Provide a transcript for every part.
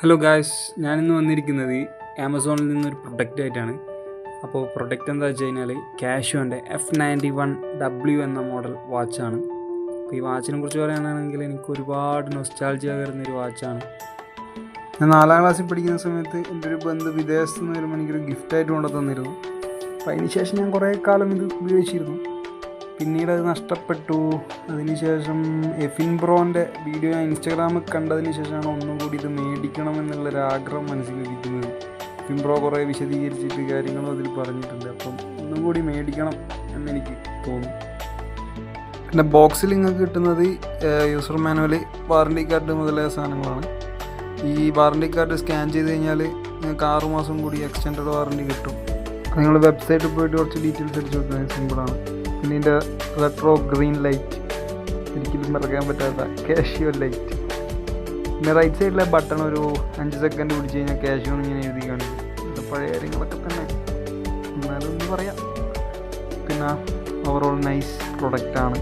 Hello guys ഞാനിന്ന് വന്നിരിക്കുന്നത് ആമസോണിൽ നിന്നൊരു പ്രൊഡക്റ്റ് ആയിട്ടാണ്. അപ്പോൾ പ്രൊഡക്റ്റ് എന്താ വെച്ച് കഴിഞ്ഞാൽ കാഷ്യോന്റെ എഫ് നയന്റി വൺ ഡബ്ല്യു എന്ന മോഡൽ വാച്ചാണ് അപ്പോൾ ഈ വാച്ചിനെ കുറിച്ച് പറയാനാണെങ്കിൽ എനിക്ക് ഒരുപാട് നൊസ്റ്റാൾജിയ കയറുന്നൊരു വാച്ചാണ് ഞാൻ നാലാം ക്ലാസ്സിൽ പഠിക്കുന്ന സമയത്ത് എന്റെ ഒരു ബന്ധു വിദേശത്ത് നിന്ന് വരുമ്പോൾ എനിക്കൊരു ഗിഫ്റ്റായിട്ട് കൊണ്ടു തന്നിരുന്നു. അപ്പോൾ അതിന് ശേഷം ഞാൻ കുറേ കാലം ഇത് ഉപയോഗിച്ചിരുന്നു. പിന്നീട് അത് നഷ്ടപ്പെട്ടു. അതിനുശേഷം എഫിൻ ബ്രോന്റെ വീഡിയോ ഞാൻ ഇൻസ്റ്റാഗ്രാമിൽ കണ്ടതിന് ശേഷമാണ് ഒന്നും കൂടി ഇത് മേടിക്കണം എന്നുള്ളൊരു ആഗ്രഹം മനസ്സിൽ ഇരിക്കുന്നത്. എഫിൻ ബ്രോ കുറേ വിശദീകരിച്ചിട്ട് കാര്യങ്ങളും അതിൽ പറഞ്ഞിട്ടുണ്ട്. അപ്പം ഒന്നും കൂടി മേടിക്കണം എന്നെനിക്ക് തോന്നി. പിന്നെ ബോക്സിൽ നിങ്ങൾക്ക് കിട്ടുന്നത് യൂസർ മാനുവൽ വാറണ്ടി കാർഡ് മുതലായ സാധനങ്ങളാണ്. ഈ വാറണ്ടി കാർഡ് സ്കാൻ ചെയ്ത് കഴിഞ്ഞാൽ നിങ്ങൾക്ക് ആറ് മാസം കൂടി എക്സ്റ്റൻഡ് വാറണ്ടി കിട്ടും. നിങ്ങൾ വെബ്സൈറ്റിൽ പോയിട്ട് കുറച്ച് ഡീറ്റെയിൽസ് അടിച്ച് നോക്കുന്നത് സിമ്പിളാണ് പിന്നെ ഇതിന്റെ റെട്രോ ഗ്രീൻ ലൈറ്റ് ഒരിക്കലും മറക്കാൻ പറ്റാത്ത കാഷ്യോ ലൈറ്റ് പിന്നെ റൈറ്റ് സൈഡിലെ ബട്ടൺ ഒരു അഞ്ച് സെക്കൻഡ് പിടിച്ച് കഴിഞ്ഞാൽ കാഷ്യോ ഇങ്ങനെ എഴുതി ഇത് പഴയ കാര്യങ്ങളൊക്കെ തന്നെ. എന്നാലും ഒന്ന് പറയാം. പിന്നെ ഓവറോൾ നൈസ് പ്രൊഡക്റ്റാണ്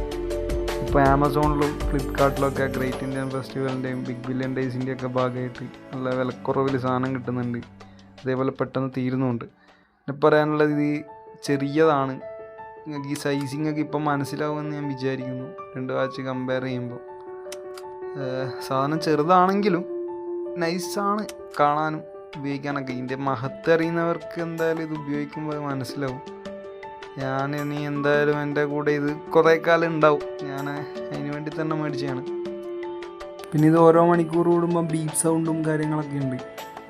ഇപ്പോൾ ആമസോണിലും ഫ്ലിപ്കാർട്ടിലൊക്കെ ഗ്രേറ്റ് ഇന്ത്യൻ ഫെസ്റ്റിവലിന്റെയും ബിഗ് ബില്യൺ ഡേയ്സിന്റെയും ഒക്കെ ഭാഗമായിട്ട് നല്ല വിലക്കുറവിൽ സാധനം കിട്ടുന്നുണ്ട്. അതേപോലെ പെട്ടെന്ന് തീരുന്നുണ്ട്. പിന്നെ പറയാനുള്ളത് ഇത് ചെറിയതാണ്. നിങ്ങൾക്ക് ഈ സൈസിങ് ഒക്കെ ഇപ്പം മനസ്സിലാവുമെന്ന് ഞാൻ വിചാരിക്കുന്നു. രണ്ട് വാച്ച് കമ്പയർ ചെയ്യുമ്പോൾ. സാധനം ചെറുതാണെങ്കിലും നൈസാണ് കാണാനും ഉപയോഗിക്കാനൊക്കെ. ഇതിന്റെ മഹത്വം അറിയുന്നവർക്ക് എന്തായാലും ഇത് ഉപയോഗിക്കുമ്പോൾ മനസ്സിലാവും. ഞാൻ ഇനി എന്തായാലും എന്റെ കൂടെ ഇത് കുറേ കാലം ഉണ്ടാവും. ഞാൻ അതിന് വേണ്ടി തന്നെ മേടിച്ചതാണ്. പിന്നെ ഇത് ഓരോ മണിക്കൂർ കൂടുമ്പോൾ ബീപ്പ് സൗണ്ടും കാര്യങ്ങളൊക്കെ ഉണ്ട്.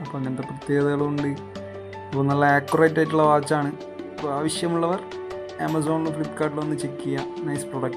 അപ്പോൾ അങ്ങനത്തെ പ്രത്യേകതകളുണ്ട്. അപ്പോൾ നല്ല ആക്യുറേറ്റ് ആയിട്ടുള്ള വാച്ചാണ് അപ്പോൾ ആവശ്യമുള്ളവർ ആമസോണിലും ഫ്ലിപ്കാർട്ടിലും ഒന്ന് ചെക്ക് ചെയ്യുക നൈസ് പ്രൊഡക്റ്റ്.